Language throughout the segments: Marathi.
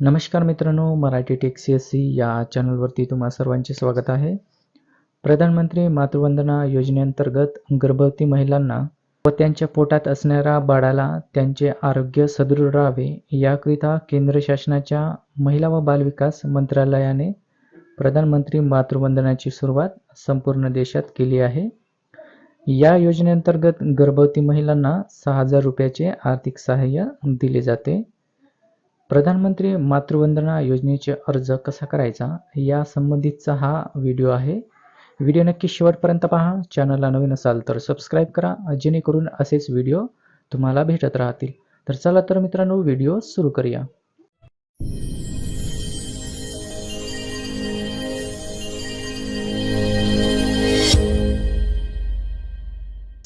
नमस्कार मित्रांनो Marathi tech C S C या चॅनलवरती तुम्हा सर्वांचे स्वागत आहे. प्रधानमंत्री मातृवंदना योजनेअंतर्गत गर्भवती महिलांना व त्यांच्या पोटात असणाऱ्या बाळाला त्यांचे आरोग्य सदृढ राहावे याकरिता केंद्र शासनाच्या महिला व बालविकास मंत्रालयाने प्रधानमंत्री मातृवंदनाची सुरुवात संपूर्ण देशात केली आहे. या योजनेअंतर्गत गर्भवती महिलांना सहा हजार रुपयाचे आर्थिक सहाय्य दिले जाते. प्रधानमंत्री मातृवंदना योजनेचे अर्ज कसा करायचा या संबंधितचा हा व्हिडिओ आहे. व्हिडिओ नक्की शेवटपर्यंत पहा. चॅनलला नवीन असाल तर सबस्क्राईब करा जेणेकरून असेच व्हिडिओ तुम्हाला भेटत राहतील. तर चला तर मित्रांनो व्हिडिओ सुरू करूया.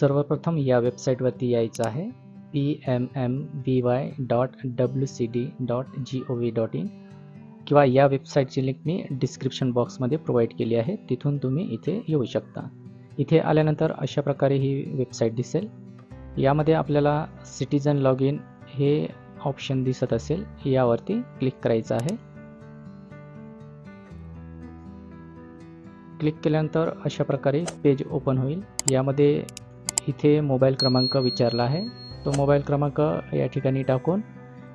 सर्वप्रथम या वेबसाईटवरती यायचं आहे. P M M B Y dot W C D dot G O V dot in किंवा या वेबसाईटची लिंक मी डिस्क्रिप्शन बॉक्समध्ये प्रोव्हाइड केली आहे. तिथून तुम्ही इथे येऊ शकता. इथे आल्यानंतर अशा प्रकारे ही वेबसाईट दिसेल. यामध्ये आपल्याला सिटीजन लॉग इन हे ऑप्शन दिसत असेल. यावरती क्लिक करायचं आहे. क्लिक केल्यानंतर अशा प्रकारे पेज ओपन होईल. यामध्ये इथे मोबाईल क्रमांक विचारला आहे. तो मोबाईल क्रमांक या ठिकाणी टाकून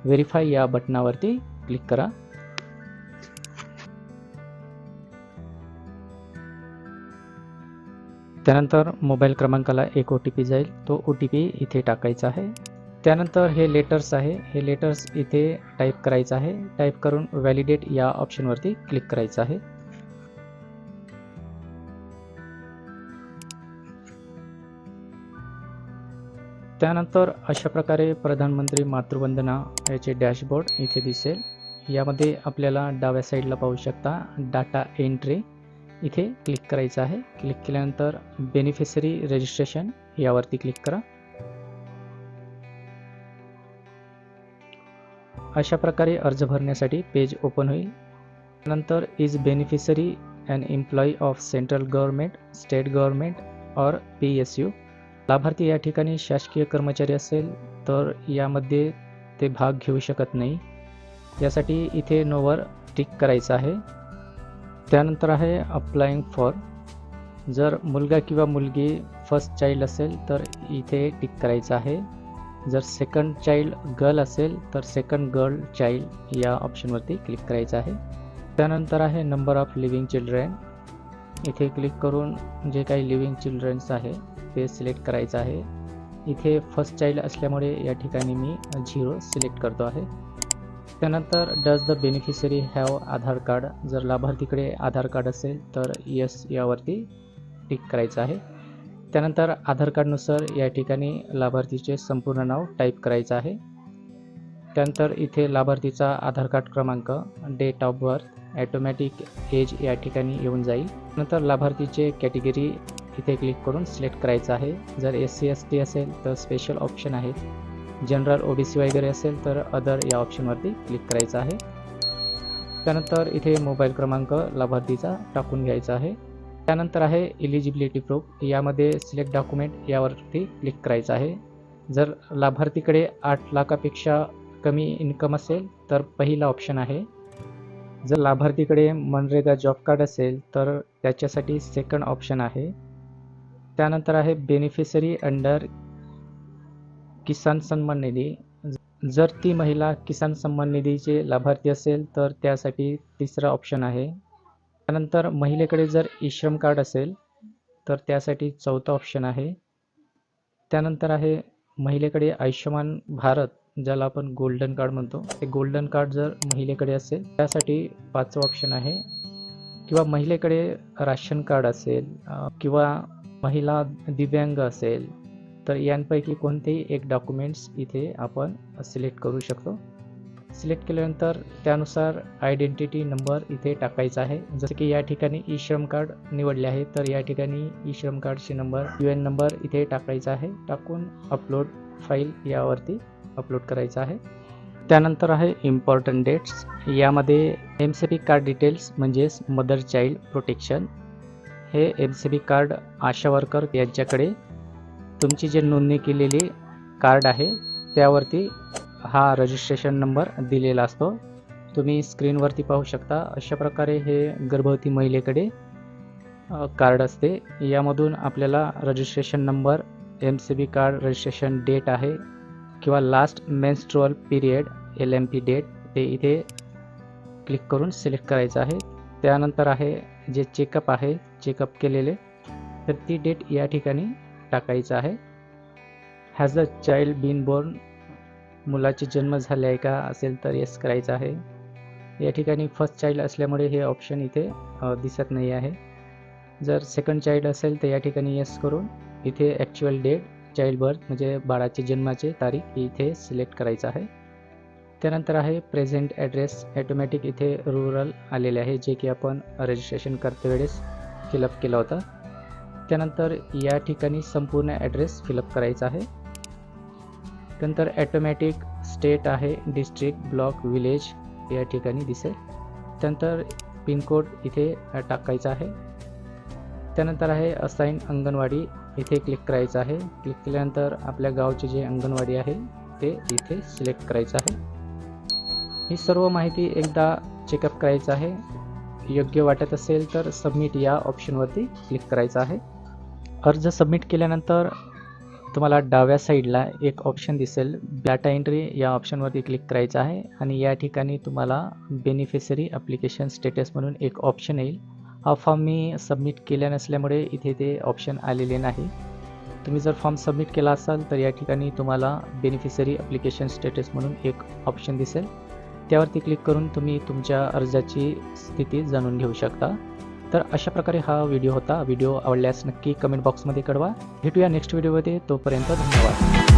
व्हेरीफाय या बटनावरती क्लिक करा. त्यानंतर मोबाईल क्रमांकाला एक ओ टी पी जाईल. तो ओ टी पी इथे टाकायचा आहे. त्यानंतर हे लेटर्स आहे. हे लेटर्स इथे टाईप करायचं आहे. टाईप करून व्हॅलिडेट या ऑप्शनवरती क्लिक करायचं आहे. त्यानंतर अशा प्रकारे प्रधानमंत्री मातृवंदना याचे डॅशबोर्ड इथे दिसेल. यामध्ये आपल्याला डाव्या साईडला पाहू शकता डाटा एंट्री. इथे क्लिक करायचं आहे. क्लिक केल्यानंतर बेनिफिशरी रजिस्ट्रेशन यावरती क्लिक करा. अशा प्रकारे अर्ज भरण्यासाठी पेज ओपन होईल. नंतर is beneficiary and employee of central government state government or P S U लाभार्थी या ठिकाणी शासकीय कर्मचारी असेल तर यामध्ये ते भाग घेऊ शकत नाही. यासाठी इथे नोवर टिक करायचं आहे. त्यानंतर आहे अप्लाइंग फॉर जर मुलगा किंवा मुलगी फर्स्ट चाइल्ड असेल तर इथे टिक करायचं आहे. जर सेकंड चाइल्ड गर्ल असेल तर सेकंड गर्ल चाइल्ड या ऑप्शनवरती क्लिक करायचं आहे. त्यानंतर आहे नंबर ऑफ लिव्हिंग चिल्ड्रन इथे क्लिक करून जे काही लिव्हिंग चिल्ड्रन्स आहे ते सिलेक्ट करायचं आहे. इथे फर्स्ट चाइल्ड असल्यामुळे या ठिकाणी मी झिरो सिलेक्ट करतो आहे. त्यानंतर does the beneficiary have Aadhaar card जर लाभार्थीकडे आधार कार्ड असेल तर यस यावरती टिक करायचं आहे. त्यानंतर आधार कार्डनुसार या ठिकाणी लाभार्थीचे संपूर्ण नाव टाईप करायचं आहे. त्यानंतर इथे लाभार्थीचा आधार कार्ड क्रमांक date of birth automatic age या ठिकाणी येऊन जाईल. नंतर लाभार्थीचे कॅटेगरी इथे क्लिक करून सिलेक्ट करायचं आहे. जर एस सी एस टी असेल तर स्पेशल ऑप्शन आहे. जनरल ओ बी सी वगैरे असेल तर अदर या ऑप्शनवरती क्लिक करायचं आहे. त्यानंतर इथे मोबाईल क्रमांक लाभार्थीचा टाकून घ्यायचा आहे. त्यानंतर आहे इलिजिबिलिटी प्रूफ यामध्ये सिलेक्ट डॉक्युमेंट यावरती क्लिक करायचं आहे. जर लाभार्थीकडे आठ लाखापेक्षा कमी इन्कम असेल तर पहिला ऑप्शन आहे. जर लाभार्थीकडे मनरेगा जॉब कार्ड असेल तर त्याच्यासाठी सेकंड ऑप्शन आहे. त्यानंतर आहे बेनिफिशरी अंडर किसान सन्मान निधी. जर ती महिला किसान सन्मान निधीचे लाभार्थी असेल तर त्यासाठी तिसरा ऑप्शन आहे. त्यानंतर महिलेकडे जर ई श्रम कार्ड असेल तर त्यासाठी चौथा ऑप्शन आहे. त्यानंतर आहे महिलेकडे आयुष्यमान भारत. ज्याला आपण गोल्डन कार्ड म्हणतो. ते गोल्डन कार्ड जर महिलेकडे असेल त्यासाठी पाचवं ऑप्शन आहे. किंवा महिलेकडे राशन कार्ड असेल किंवा महिला दिव्यांग असेल तर यांपैकी कोणतेही एक डॉक्युमेंट्स इथे आपण सिलेक्ट करू शकतो. सिलेक्ट केल्यानंतर त्यानुसार आयडेंटिटी नंबर इथे टाकायचा आहे. जसं की या ठिकाणी ई श्रम कार्ड निवडले आहे तर या ठिकाणी ई श्रम कार्डचे नंबर यू एन नंबर इथे टाकायचा आहे. टाकून अपलोड फाईल यावरती. अपलोड करायचा आहे. त्यानंतर आहे इम्पॉर्टंट डेट्स यामध्ये M C P card details म्हणजेच मदर चाइल्ड प्रोटेक्शन हे M C B card ASHA worker यांच्याकडे तुमची जे नोंदणी केलेली कार्ड आहे त्यावरती हा रजिस्ट्रेशन नंबर दिलेला असतो. तुम्ही स्क्रीनवरती पाहू शकता. अशा प्रकारे हे गर्भवती महिलेकडे कार्ड असते. यामधून आपल्याला registration number M C B card registration date आहे. किंवा last menstrual period L M P date ते इथे क्लिक करून सिलेक्ट करायचं आहे. त्यानंतर आहे जे चेकअप आहे चेकअप केलेले तर ती डेट या ठिकाणी टाकायचं आहे. Has a child been born मुलाचे जन्म झाले आहे का? असेल तर येस करायचं आहे. या ठिकाणी फर्स्ट चाइल्ड असल्यामुळे हे ऑप्शन इथे दिसत नाही आहे. जर सेकंड चाइल्ड असेल तर या ठिकाणी येस करून इथे ॲक्च्युअल डेट चाइल्ड बर्थ म्हणजे बाळाचे जन्माचे तारीख इथे सिलेक्ट करायचं आहे. त्यानंतर आहे प्रेझेंट ॲड्रेस ॲटोमॅटिक इथे रुरल आलेले आहे जे की आपण रजिस्ट्रेशन करते वेळेस फिलअप केला होता. त्यानंतर या ठिकाणी संपूर्ण ॲड्रेस फिलअप करायचा आहे. त्यानंतर ॲटोमॅटिक स्टेट आहे डिस्ट्रिक्ट ब्लॉक विलेज या ठिकाणी दिसेल. त्यानंतर पिनकोड इथे टाकायचा आहे. त्यानंतर आहे असाईन अंगणवाडी इथे क्लिक करायचं आहे. क्लिक केल्यानंतर आपल्या गावचे जे अंगणवाडी आहे ते इथे सिलेक्ट करायचं आहे. ही सर्व माहिती एकदा चेकअप करायचं आहे. योग्य वाटत असेल तर सबमिट या ऑप्शनवरती क्लिक करायचं आहे. अर्ज सबमिट केल्यानंतर तुम्हाला डाव्या साईडला एक ऑप्शन दिसेल. डाटा एंट्री या ऑप्शनवरती क्लिक करायचं आहे. आणि या ठिकाणी तुम्हाला बेनिफिशरी ॲप्लिकेशन स्टेटस म्हणून एक ऑप्शन येईल. हा फॉर्म मी सबमिट केल्या नसल्यामुळे इथे ते ऑप्शन आलेले नाही. तुम्ही जर फॉर्म सबमिट केला असाल तर या ठिकाणी तुम्हाला बेनिफिशरी ॲप्लिकेशन स्टेटस म्हणून एक ऑप्शन दिसेल. त्यावरती क्लिक करून तुम्ही तुमच्या अर्जाची स्थिती जाणून घेऊ शकता. तर अशा प्रकारे हा व्हिडिओ होता. व्हिडिओ आवडल्यास नक्की कमेंट बॉक्समध्ये कळवा. भेटूया नेक्स्ट व्हिडिओमध्ये तोपर्यंत धन्यवाद.